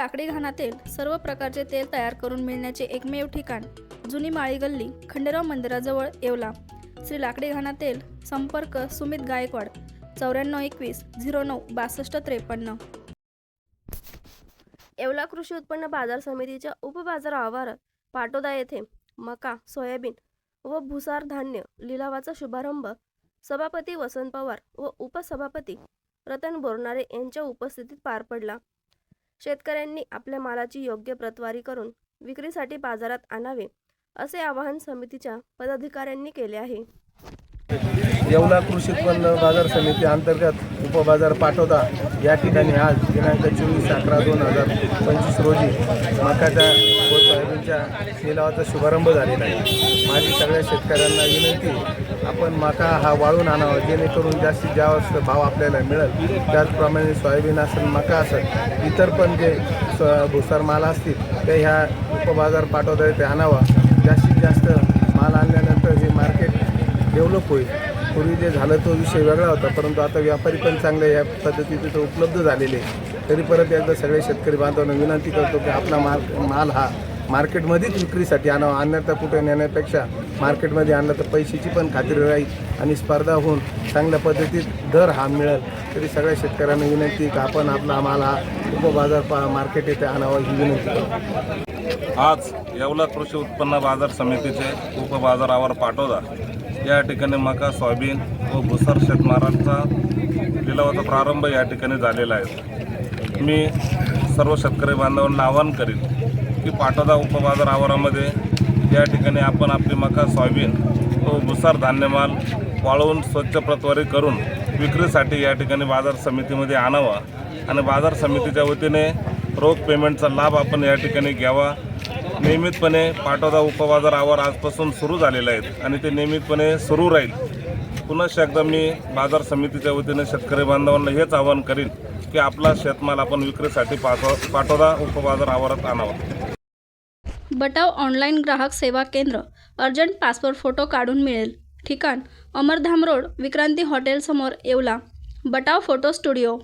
लाकडी घाणातील सर्व प्रकारचे तेल तयार करून मिळण्याचे एकमेव ठिकाण जुनी माळी गल्ली खंडेराव मंदिराजवळ येवला. श्री लाकडी घाणा तेल संपर्क सुमित गायकवाड चौऱ्याण्णव एकवीस झिरो नऊ बासष्ट त्रेपन्न. येवला कृषी उत्पन्न बाजार समितीच्या उपबाजार आवारात पाटोदा येथे मका सोयाबीन व भुसार धान्य लिलावाचा शुभारंभ सभापती वसंत पवार व उपसभापती रतन बोरणारे यांच्या उपस्थितीत पार पडला. शेतकऱ्यांनी आपल्या मालाची योग्य प्रतवारी करून विक्रीसाठी बाजारात आणावे असे आवाहन समितीच्या पदाधिकाऱ्यांनी केले आहे. येवला कृषी उत्पन्न बाजार समिती अंतर्गत उपबाजार पाठवता या ठिकाणी आज दिनांक चोवीस अकरा दोन हजार पंचवीस रोजी मकाच्या व सोयाबीनच्या लिलावाचा शुभारंभ झालेला आहे. माझी सगळ्या शेतकऱ्यांना विनंती आपण मका हा वाळून आणावा जेणेकरून जास्तीत जास्त भाव आपल्याला मिळेल. त्याचप्रमाणे सोयाबीन असेल मका असेल इतर पण जे स- भुसार माल असतील ते ह्या उपबाजार पाठवता येथे आणावा. जास्तीत जास्त माल आणल्यानंतर हे मार्केट डेव्हलप होईल. पूर्वी जे झालं तो विषय वेगळा होता परंतु आता व्यापारी पण चांगले या पद्धती तिथं उपलब्ध झालेले आहे. तरी परत एकदा सगळे शेतकरी बांधवांना विनंती करतो की आपला माल माल हा मार्केटमध्येच विक्रीसाठी आणावा तर कुठे नेण्यापेक्षा मार्केटमध्ये आणला तर पैशाची पण खात्री राहील आणि स्पर्धा होऊन चांगल्या पद्धतीत दर हा मिळेल. तरी सगळ्या शेतकऱ्यांना विनंती की आपण आपला माल हा उपबाजार पा मार्केट येथे आणावा ही विनंती करतो. आज येवला कृषी उत्पन्न बाजार समितीचे उपबाजारावर पाठवला या ठिकाणी मका सोयाबीन व भुसार शेतमारांचा लिलावाचा प्रारंभ या ठिकाणी झालेला आहे. मी सर्व शेतकरी बांधवांना आवाहन करीन की पाटोदा उपबाजार आवारामध्ये या ठिकाणी आपण आपली मका सोयाबीन व भुसार धान्यमाल वाळवून स्वच्छ प्रतवारी करून विक्रीसाठी या ठिकाणी बाजार समितीमध्ये आणावा आणि बाजार समितीच्या वतीने रोख पेमेंटचा लाभ आपण या ठिकाणी घ्यावा. नियमितपणे पाटोदा उपबाजारावर आजपासून सुरू झालेले आहेत आणि ते नियमितपणे सुरू राहील. पुनश्च एकदा मी बाजार समितीच्या वतीने शेतकरी बांधवांना हेच आवाहन करीन की आपला शेतमाल आपण विक्रीसाठी पाठवा पाटोदा उपबाजार आवारात आणावा. बटाव ऑनलाईन ग्राहक सेवा केंद्र अर्जंट पासपोर्ट फोटो काढून मिळेल. ठिकाण अमरधाम रोड विक्रांती हॉटेलसमोर येवला. बटाव photo studio.